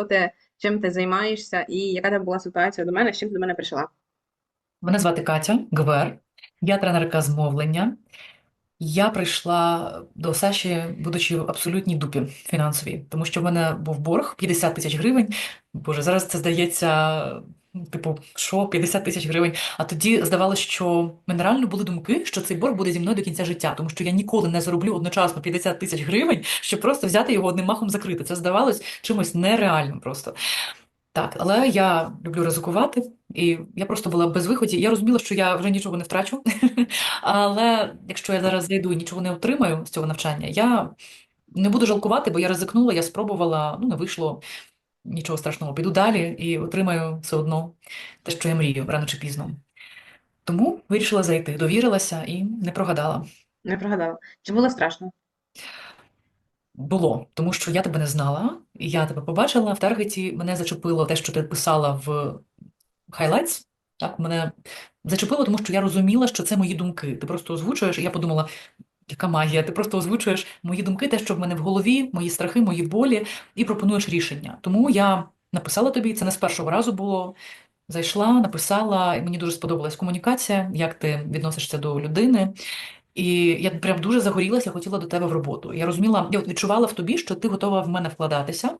хто ти, чим ти займаєшся, і яка там була ситуація до мене, з чим ти до мене прийшла. Мене звати Катя Гвер, я тренерка з мовлення. Я прийшла до Саші, будучи в абсолютній дупі фінансовій, тому що в мене був борг 50 тисяч гривень. Боже, зараз це здається, типу, що 50 тисяч гривень. А тоді здавалося, що мене реально були думки, що цей борг буде зі мною до кінця життя, тому що я ніколи не зароблю одночасно 50 тисяч гривень, щоб просто взяти його одним махом закрити. Це здавалось чимось нереальним просто. Так, але я люблю ризикувати, і я просто була без виході. Я розуміла, що я вже нічого не втрачу. Але якщо я зараз зайду і нічого не отримаю з цього навчання, я не буду жалкувати, бо я ризикнула, я спробувала, ну не вийшло, нічого страшного, піду далі і отримаю все одно те, що я мрію, рано чи пізно. Тому вирішила зайти, довірилася і не прогадала. Не прогадала. Чи було страшно? Було, тому що я тебе не знала, і я тебе побачила в таргеті, мене зачепило те, що ти писала в highlights, так, мене зачепило, тому що я розуміла, що це мої думки. Ти просто озвучуєш, і я подумала, яка магія, ти просто озвучуєш мої думки, те, що в мене в голові, мої страхи, мої болі, і пропонуєш рішення. Тому я написала тобі, це не з першого разу було. Зайшла, написала, і мені дуже сподобалась комунікація, як ти відносишся до людини. І я прям дуже загорілася, хотіла до тебе в роботу. Я розуміла, я от відчувала в тобі, що ти готова в мене вкладатися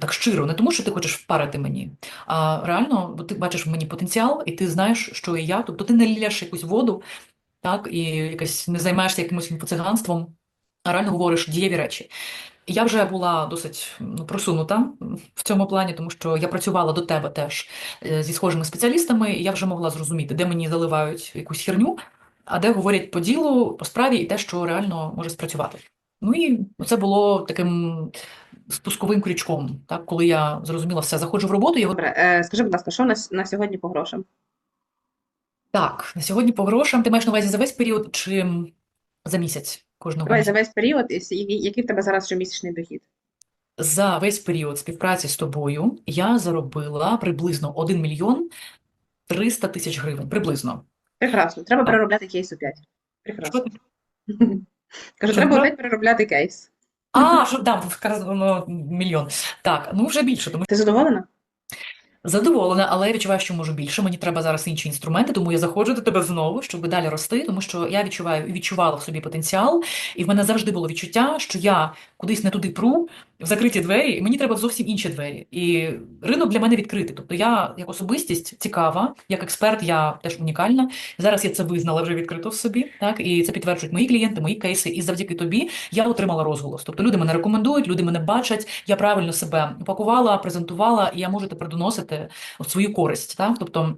так щиро, не тому, що ти хочеш впарити мені, а реально, бо ти бачиш в мені потенціал, і ти знаєш, що і я. Тобто ти не ллєш якусь воду, так, і якось не займаєшся якимось інфоциганством, а реально говориш дієві речі. Я вже була досить ну, просунута в цьому плані, тому що я працювала до тебе теж е, зі схожими спеціалістами, і я вже могла зрозуміти, де мені заливають якусь херню, а де говорять по ділу, по справі і те, що реально може спрацювати. Ну і це було таким спусковим крючком, так, коли я зрозуміла все, заходжу в роботу, я Добре, е, скажи, будь ласка, що на, на сьогодні по грошам? Так, на сьогодні по грошам ти маєш на увазі за весь період чи за місяць кожного Давай за весь період, і с- який, який в тебе зараз щомісячний дохід? За весь період співпраці з тобою я заробила приблизно 1 мільйон 300 тисяч гривень. Приблизно. Прекрасно. Треба переробляти кейс у 5. Що Прекрасно. ти? Кажу, треба опять переробляти кейс. А, що да, вказано мільйон. Так, ну вже більше, тому Ти задоволена? Задоволена, але я відчуваю, що можу більше. Мені треба зараз інші інструменти, тому я заходжу до тебе знову, щоб далі рости, тому що я відчуваю і відчувала в собі потенціал, і в мене завжди було відчуття, що я кудись не туди пру, в закриті двері, і мені треба зовсім інші двері. І ринок для мене відкритий. Тобто я як особистість цікава, як експерт, я теж унікальна. Зараз я це визнала вже відкрито в собі, так і це підтверджують мої клієнти, мої кейси. І завдяки тобі я отримала розголос. Тобто люди мене рекомендують, люди мене бачать. Я правильно себе упакувала, презентувала, і я можу тепер доносити от свою користь. Так? Тобто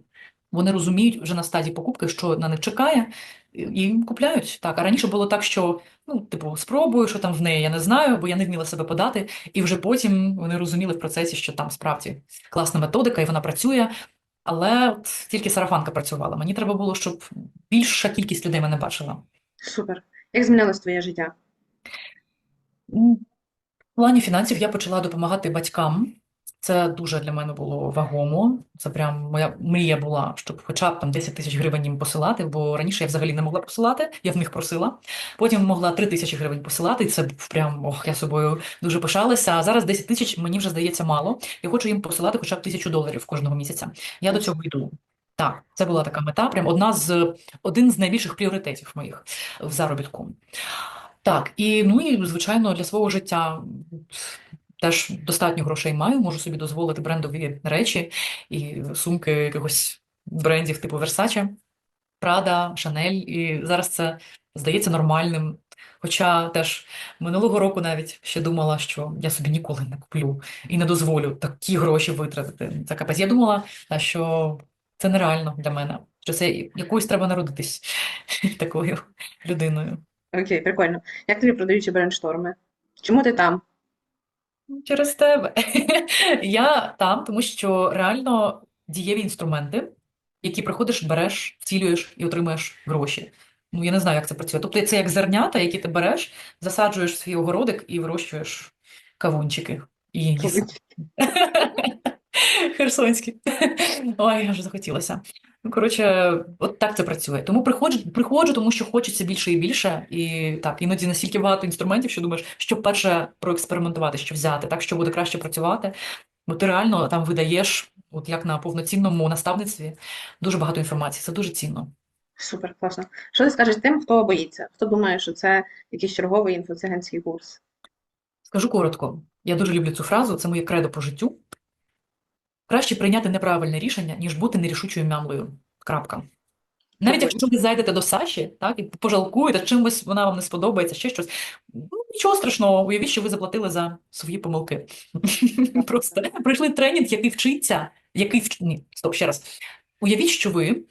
вони розуміють вже на стадії покупки, що на них чекає, і купляють. Так, а раніше було так, що ну, типу, спробую, що там в неї, я не знаю, бо я не вміла себе подати. І вже потім вони розуміли в процесі, що там справді класна методика, і вона працює. Але от тільки сарафанка працювала. Мені треба було, щоб більша кількість людей мене бачила. Супер. Як змінилось твоє життя? В плані фінансів я почала допомагати батькам. Це дуже для мене було вагомо. Це прям моя мрія була, щоб хоча б там 10 тисяч гривень їм посилати, бо раніше я взагалі не могла посилати, я в них просила. Потім могла 3 тисячі гривень посилати, і це був прям ох, я собою дуже пишалася. А зараз 10 тисяч мені вже здається мало. Я хочу їм посилати хоча б тисячу доларів кожного місяця. Я до цього йду. Так, це була така мета, прям одна з один з найбільших пріоритетів моїх в заробітку. Так, і ну і звичайно для свого життя теж достатньо грошей маю, можу собі дозволити брендові речі і сумки якихось брендів типу Versace, Prada, Chanel, і зараз це здається нормальним. Хоча теж минулого року навіть ще думала, що я собі ніколи не куплю і не дозволю такі гроші витратити. Це капець. Я думала, що це нереально для мене, що це якоюсь треба народитись такою людиною. Окей, прикольно. Як тобі продаючі брейншторми? Чому ти там? Через тебе. Я там, тому що реально дієві інструменти, які приходиш, береш, втілюєш і отримуєш гроші. Ну, я не знаю, як це працює. Тобто це як зернята, які ти береш, засаджуєш в свій огородик і вирощуєш кавунчики. І їсиш. Херсонські. Ой, я вже захотілося. Ну, коротше, от так це працює. Тому приходжу, приходжу, тому що хочеться більше і більше. І так, іноді настільки багато інструментів, що думаєш, що перше проекспериментувати, що взяти, так, що буде краще працювати. Бо ти реально там видаєш, от як на повноцінному наставництві, дуже багато інформації. Це дуже цінно. Супер, класно. Що ти скажеш тим, хто боїться? Хто думає, що це якийсь черговий інфоциганський курс? Скажу коротко, я дуже люблю цю фразу, це моє кредо по життю. Краще прийняти неправильне рішення, ніж бути нерішучою мямлею. Крапка. Навіть якщо ви зайдете до Саші, так, і пожалкуєте, чимось вона вам не сподобається, ще щось. Ну, нічого страшного, уявіть, що ви заплатили за свої помилки. Просто пройшли тренінг, який вчиться, який вч... Ні, стоп, ще раз. Уявіть, що ви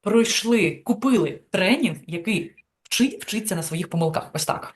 пройшли, купили тренінг, який вчить, вчиться на своїх помилках. Ось так.